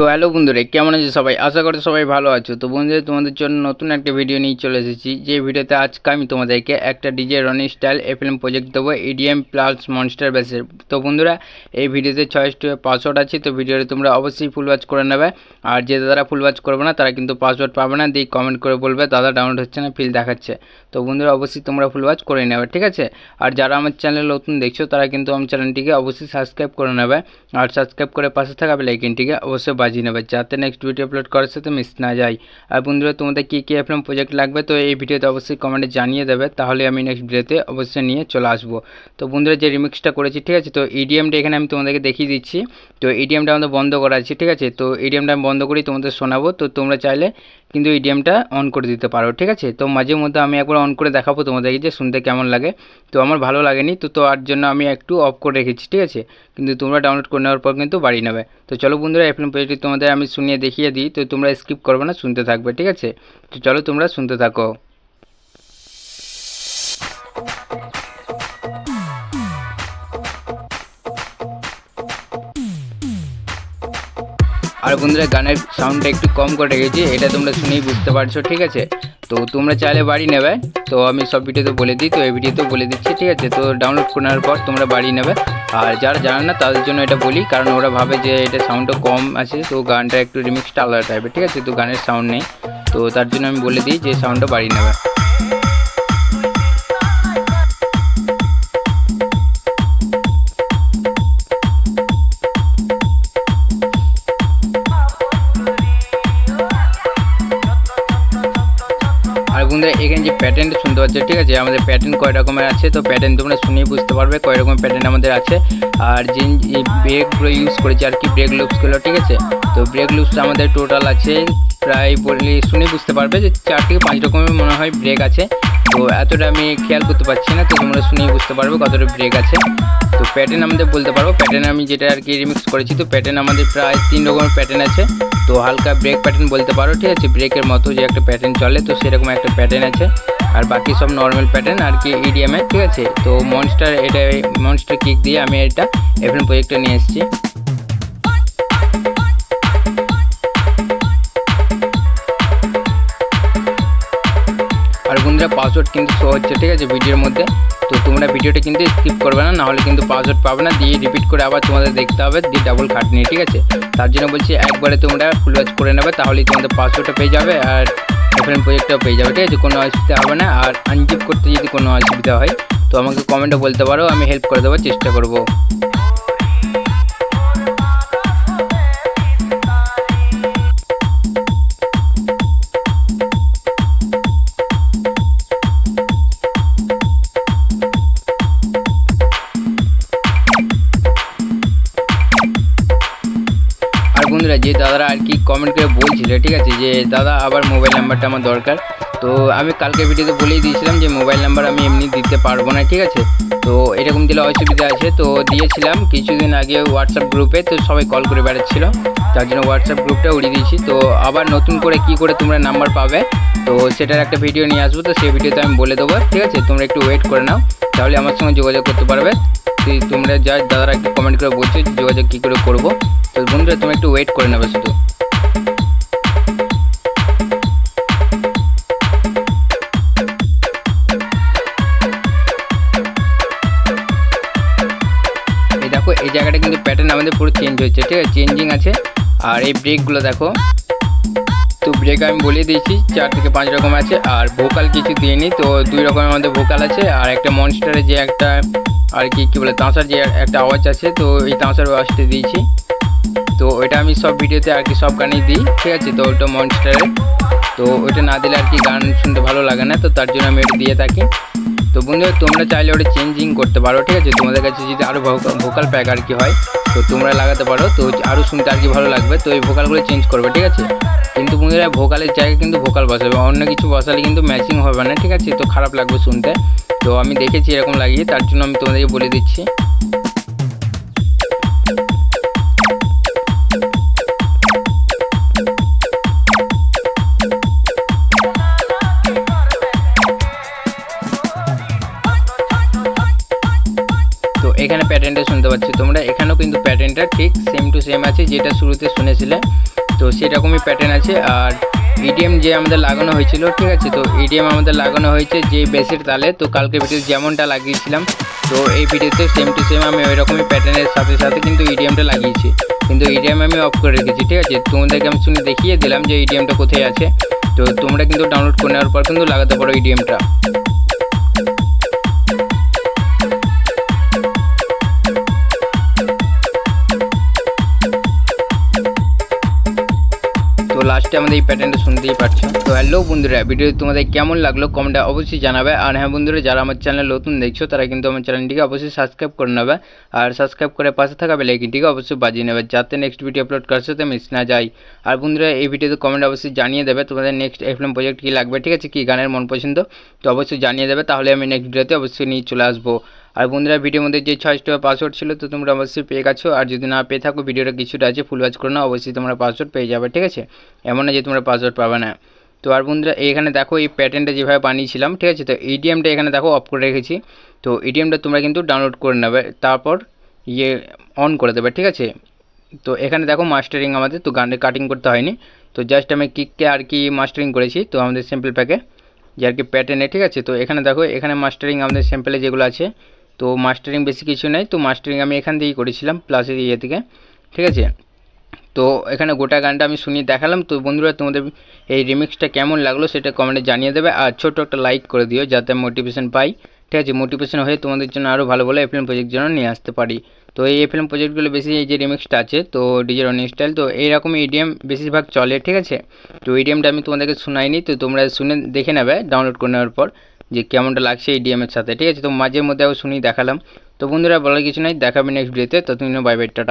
তো হ্যালো বন্ধুরা, কেমন আছে সবাই? আশা করি সবাই ভালো আছো। তো বন্ধুরা, তোমাদের জন্য নতুন একটা ভিডিও নিয়ে চলে এসেছি। যে ভিডিওতে আজকে আমি তোমাদেরকে একটা DJ Rony style FLM project দেবো ইডিএম প্লাস মনস্টার বেসের তো বন্ধুরা, এই ভিডিওতে ছয় পাসওয়ার্ড আছে। তো ভিডিওতে তোমরা অবশ্যই ফুল ওয়াচ করে নেবে। আর যে দাদারা ফুল ওয়াচ করবে না, তারা কিন্তু পাসওয়ার্ড পাবে না। দিয়ে কমেন্ট করে বলবে, দাদা ডাউনলোড হচ্ছে না ফিল দেখাচ্ছে। তো বন্ধুরা, অবশ্যই তোমরা ফুল ওয়াচ করে নেবে, ঠিক আছে? আর যারা আমার চ্যানেল নতুন দেখছ, তারা কিন্তু আমার চ্যানেলটিকে অবশ্যই সাবস্ক্রাইব করে নেবে। আর সাবস্ক্রাইব করে পাশে থাকা বেলাইকিনটিকে অবশ্যই বাজিয়ে নেবে। যাতে নেক্সট ভিডিও আপলোড করার সাথে মিস না যায় আর বন্ধুরা, তোমাদের কী কী এফএম প্রজেক্ট লাগবে? তো এই ভিডিওতে অবশ্যই কমেন্টে জানিয়ে দেবে। তাহলে আমি নেক্সট ভিডিওতে অবশ্যই নিয়ে চলে আসব। তো বন্ধুরা, যে রিমিক্সটা করেছি, ঠিক আছে? তো ইডিএমটা এখানে আমি তোমাদেরকে দেখিয়ে দিচ্ছি। তো ইডিএমটা আমাদের বন্ধ করা আছে, ঠিক আছে? তো ইডিএমটা আমি বন্ধ করেই তোমাদের শোনাবো। তো তোমরা চাইলে কিন্তু ইডিএমটা অন করে দিতে পারো, ঠিক আছে? তো মাঝে মধ্যে আমি একবার অন করে দেখাবো তোমাদেরকে যে শুনতে কেমন লাগে। তো আমার ভালো লাগেনি, তো তার জন্য আমি একটু অফ করে রেখেছি, ঠিক আছে? কিন্তু তোমরা ডাউনলোড করে নেওয়ার পর কিন্তু বাড়ি নেবে। তো চলো বন্ধুরা এফএম পেজটি তোমাদের আমি শুনিয়ে দেখিয়ে দিই, তো তোমরা স্কিপ করবে না, শুনতে থাকবে, ঠিক আছে? তো চলো তোমরা শুনতে থাকো। আর বন্ধুরা, গানের সাউন্ডটা একটু কম করে রেখেছি, এটা তোমরা শুনেই বুঝতে পারছ, ঠিক আছে? তো তোমরা চাইলে বাড়ি নেবে। তো আমি সব ভিডিওতে বলে দিই, তো এই ভিডিওতেও বলে দিচ্ছি, ঠিক আছে? তো ডাউনলোড করার পর তোমরা বাড়ি নেবে। আর যারা জানে না, তাদের জন্য এটা বলি, কারণ ওরা ভাবে যে এটা সাউন্ডটা কম আছে, তো গানটা একটু রিমিক্সটা আলাদা টাইপের ঠিক আছে? তো গানের সাউন্ড নেই। তো তার জন্য আমি বলে দিই যে সাউন্ডটা বাড়ি নেবে। বন্ধুরা এখানে যে প্যাটার্ন শুনতে পাচ্ছ, ঠিক আছে? আমাদের প্যাটার্ন কয় রকমের আছে? তো প্যাটার্ন তোমরা শুনেই বুঝতে পারবে কয় রকমের প্যাটার্ন আমাদের আছে। আর যে ব্রেকগুলো ইউজ করেছে আর কি ব্রেক লুপসগুলো ঠিক আছে? তো ব্রেক লুপস আমাদের টোটাল আছে প্রায় বললে শুনে বুঝতে পারবে যে চার থেকে পাঁচ রকমের মনে হয় ব্রেক আছে। তো এতটা আমি খেয়াল করতে পারছি না, তো তোমরা শুনেই বুঝতে পারবে কতটা ব্রেক আছে। তো প্যাটার্ন আমাদের বলতে পারব। প্যাটার্ন আমি যেটা আর কি রিমিক্স করেছি, তো প্যাটার্ন আমাদের প্রায় তিন রকমের প্যাটার্ন আছে। তো হালকা ব্রেক প্যাটার্ন বলতে পারো, ঠিক আছে? ব্রেকের মতো যে একটা প্যাটার্ন চলে, তো সেরকম একটা প্যাটার্ন আছে। আর বাকি সব নর্মাল প্যাটার্ন আর কি ইডিএমে ঠিক আছে? তো মনস্টার এটা মনস্টার কিক দিয়ে আমি এটা এফএন প্রজেক্টটা নিয়ে এসেছি। বন্ধুরা পাসওয়ার্ড কিন্তু শো হচ্ছে, ঠিক আছে ভিডিওর মধ্যে। তো তোমরা ভিডিওটা কিন্তু স্কিপ করবে না, নাহলে কিন্তু পাসওয়ার্ড পাবে না। দিয়ে রিপিট করে আবার তোমাদের দেখতে হবে, দিয়ে ডাবল খাটনি ঠিক আছে? তার জন্য বলছি, একবারে তোমরা ফুল ওয়াচ করে নেবে, তাহলেই তোমাদের পাসওয়ার্ডটা পেয়ে যাবে, আর এফএম প্রজেক্টটাও পেয়ে যাবে, ঠিক আছে? কোনো অসুবিধা হবে না, আর আনজিপ করতে যদি কোনো অসুবিধা হয়, তো আমাকে কমেন্টে বলতে পারো, আমি হেল্প করে দেওয়ার চেষ্টা করব। যে দাদারা আর কি কমেন্ট করে বলছিল, ঠিক আছে? যে দাদা, আবার মোবাইল নাম্বারটা আমার দরকার। তো আমি কালকে ভিডিওতে বলেই দিয়েছিলাম যে মোবাইল নাম্বার আমি এমনি দিতে পারব না, ঠিক আছে? তো এরকম দিলে অসুবিধা আছে। তো দিয়েছিলাম কিছুদিন আগে হোয়াটসঅ্যাপ গ্রুপে তো সবাই কল করে বেড়াচ্ছিল। তার জন্য হোয়াটসঅ্যাপ গ্রুপটা উড়িয়ে দিয়েছি। তো আবার নতুন করে কি করে তোমরা নাম্বার পাবে, তো সেটার একটা ভিডিও নিয়ে আসব। তো সেই ভিডিওতে আমি বলে দেবো, ঠিক আছে? তোমরা একটু ওয়েট করে নাও। তাহলে আমার সঙ্গে যোগাযোগ করতে পারবে। তুই তোমরা যা দাদারা একটু কমেন্ট করে বলছো, যোগাযোগ কী করে করব। বন্ধুরা, তুমি একটু ওয়েট করে নেবে শুধু। এই দেখো, এই জায়গাটা কিন্তু প্যাটার্ন আমাদের পুরো চেঞ্জ হচ্ছে ঠিক আছে? চেঞ্জিং আছে। আর এই ব্রেকগুলো দেখো। তো ব্রেক আমি বলে দিয়েছি, চার থেকে পাঁচ রকম আছে, আর ভোকাল কিছু দিইনি, তো দুই রকমের মধ্যে ভোকাল আছে, আর একটা মনস্টারে যে একটা আর কি, কী বলে, তাঁসার যে একটা আওয়াজ আছে, তো এই তাঁসার আওয়াজটা দিয়েছি। তো ওইটা আমি সব ভিডিওতে আর কি সব গানেই দিই, ঠিক আছে? তো ওটা মনস্টারে তো ওইটা না দিলে আর কি গান শুনতে ভালো লাগে না, তো তার জন্য আমি ওটা দিয়ে থাকি। তো বন্ধুরা, তোমরা চাইলে ওটা চেঞ্জিং করতে পারো, ঠিক আছে? তোমাদের কাছে যদি আরও ভোকাল প্যাক আর কি হয়, তো তোমরা লাগাতে পারো। তো আরও শুনতে আর কি ভালো লাগবে, তো এই ভোকালগুলো চেঞ্জ করবে, ঠিক আছে? কিন্তু বন্ধুরা ভোকালের জায়গায় কিন্তু ভোকাল বসাবে, অন্য কিছু বসালে কিন্তু ম্যাচিং হবে না, ঠিক আছে? তো খারাপ লাগবে শুনতে। তো আমি দেখেছি এরকম লাগিয়ে, তার জন্য আমি তোমাদেরকে বলে দিচ্ছি। তো এখানে পাচ্ছি তোমরা এখানেও কিন্তু প্যাটার্ন প্যাটার্নটা ঠিক সেম টু সেম আছে, যেটা শুরুতে শুনেছিলে। তো সেরকমই প্যাটার্ন আছে। আর ইডিএম যে আমাদের লাগানো হয়েছিল, ঠিক আছে? তো ইডিএম আমাদের লাগানো হয়েছে যে বেসের তালে। তো কালকে ভিডিও যেমনটা লাগিয়েছিলাম, তো এই ভিডিওতে সেম টু সেম আমি ওই রকমই প্যাটার্নের সাথে সাথে কিন্তু ইডিএমটা লাগিয়েছি। কিন্তু ইডিএম আমি অফ করে রেখেছি, ঠিক আছে? তোমাদেরকে আমি শুনে দেখিয়ে দিলাম যে ইডিএমটা কোথায় আছে। তো তোমরা কিন্তু ডাউনলোড করে নেওয়ার পর কিন্তু লাগাতে পারো ইডিএমটা লাস্টে আমাদের এই প্যাটার্নটা শুনতেই পাচ্ছ তো হ্যালো বন্ধুরা ভিডিও তোমাদের কেমন লাগল কমেন্টে অবশ্যই জানাবে। আর হ্যাঁ বন্ধুরা, যারা আমার চ্যানেল নতুন দেখছ, তারা কিন্তু আমার চ্যানেলটিকে অবশ্যই সাবস্ক্রাইব করে নেবে। আর সাবস্ক্রাইব করে পাশে থাকা বেলাইকিনটিকে অবশ্যই বাজিয়ে নেবে, যাতে নেক্সট ভিডিও আপলোড করার সাথে মিস না যায়। আর বন্ধুরা, এই ভিডিওতে কমেন্ট অবশ্যই জানিয়ে দেবে তোমাদের নেক্সট এফএম প্রজেক্ট কী লাগবে, ঠিক আছে? কী গানের মন পছন্দ? তো অবশ্যই জানিয়ে দেবে, তাহলে আমি নেক্সট ভিডিওতে অবশ্যই নিয়ে চলে আসব। আর বন্ধুরা ভিডিওর মধ্যে যে ছয় টাকা পাসওয়ার্ড ছিল তো তোমরা অবশ্যই পেয়ে গেছো। আর যদি না পেয়ে থাকো, ভিডিওটা কিছুটা আছে ফুল ওয়াচ করে নাও, অবশ্যই তোমরা পাসওয়ার্ড পেয়ে যাবে, ঠিক আছে? এমন না যে তোমরা পাসওয়ার্ড পাবে না। তো আর বন্ধুরা, এখানে দেখো এই প্যাটার্নটা যেভাবে বানিয়েছিলাম, ঠিক আছে? তো ইডিএমটা এখানে দেখো অফ করে রেখেছি। তো ইডিএমটা তোমরা কিন্তু ডাউনলোড করে নেবে, তারপর ইয়ে অন করে দেবে, ঠিক আছে? তো এখানে দেখো মাস্টারিং আমাদের, তো গানের কাটিং করতে হয়নি। তো জাস্ট আমি কিককে আর কি মাস্টারিং করেছি, তো আমাদের স্যাম্পল প্যাকে যে আর কি প্যাটার্নে ঠিক আছে? তো এখানে দেখো, এখানে মাস্টারিং আমাদের স্যাম্পলে যেগুলো আছে তো মাস্টারিং বেশি কিছু নেই, তো মাস্টারিং আমি এখান থেকেই করেছিলাম প্লাসের ইয়ে থেকে, ঠিক আছে? তো এখানে গোটা গানটা আমি শুনিয়ে দেখালাম, তো বন্ধুরা তোমাদের এই রিমিক্সটা কেমন লাগল সেটা কমেন্টে জানিয়ে দেবে, আর ছোট্ট একটা লাইক করে দিও যাতে মোটিভেশন পাই, ঠিক আছে? মোটিভেশন হয়ে তোমাদের জন্য আরও ভালো ভালো এফএম প্রজেক্ট জন্য নিয়ে আসতে পারি। তো এই এফএম প্রজেক্টগুলো বেশি এই যে রিমিক্সটা আছে, তো ডিজে রনিং স্টাইল তো এইরকম ইডিএম বেশিরভাগ চলে, ঠিক আছে? তো ইডিএমটা আমি তোমাদেরকে শোনাইনি, তো তোমরা শুনে, দেখে নেবে ডাউনলোড করে নেওয়ার পর। যে কেমনটা লাগছে এই ডিএমের সাথে। ঠিক আছে, তো মাঝে মধ্যে আবার শুনি, দেখালাম। তো বন্ধুরা, বলার কিছু নাই, দেখাবে নেক্সট ভিডিওতে তো। তুমি বাই বাই